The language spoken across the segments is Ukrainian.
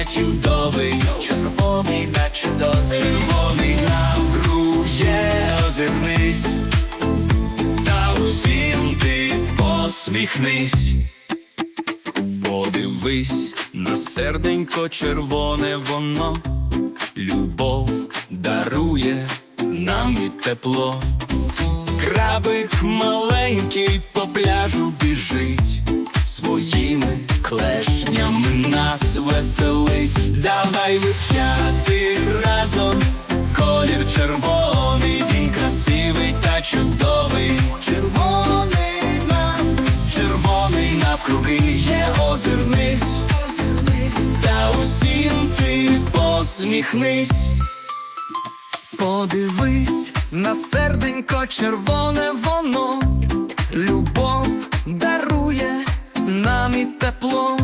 та чудовий, червоний та чудовий, червоний навкрує, озирнись, та усім ти посміхнись. Подивись на серденько червоне воно, любов дарує нам і тепло. Крабик маленький по пляжу біжить, вивчати разом колір червоний, він красивий та чудовий. Червоний нав, червоний навкруги є озирнись, та усім ти посміхнись. Подивись на серденько червоне воно, любов дарує нам і тепло.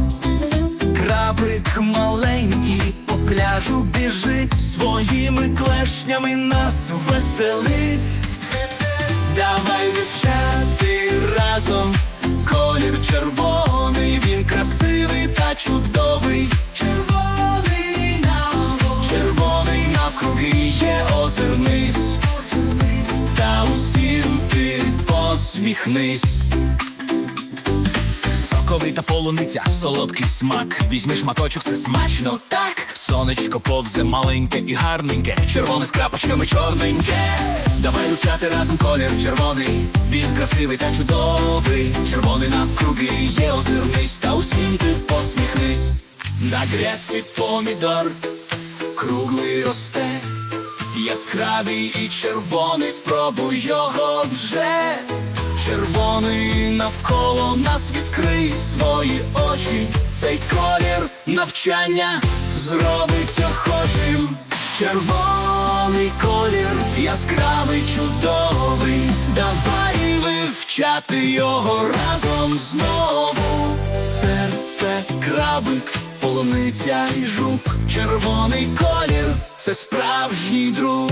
Крабик маленький пляжу біжить, своїми клешнями нас веселить. Давай вивчати разом колір червоний, він красивий та чудовий. Червоний навкруги, червоний навкруги є озирнись, та усім ти посміхнись. Соковита полуниця, солодкий смак. Візьми шматочок, це смачно так. Сонечко повзе маленьке і гарненьке, червоне з крапочками чорненьке. Давай вивчати разом колір червоний. Він красивий та чудовий. Червоний навкруги є озирнись, та усім ти посміхнись. На грядці помідор круглий росте, яскравий і червоний, спробуй його вже. Червоний навколо нас відкрий свої очі, цей колір навчання зробить охочим. Червоний колір, яскравий, чудовий, давай вивчати його разом знову. Серце, крабик, полуниця і жук, червоний колір це справжній друг.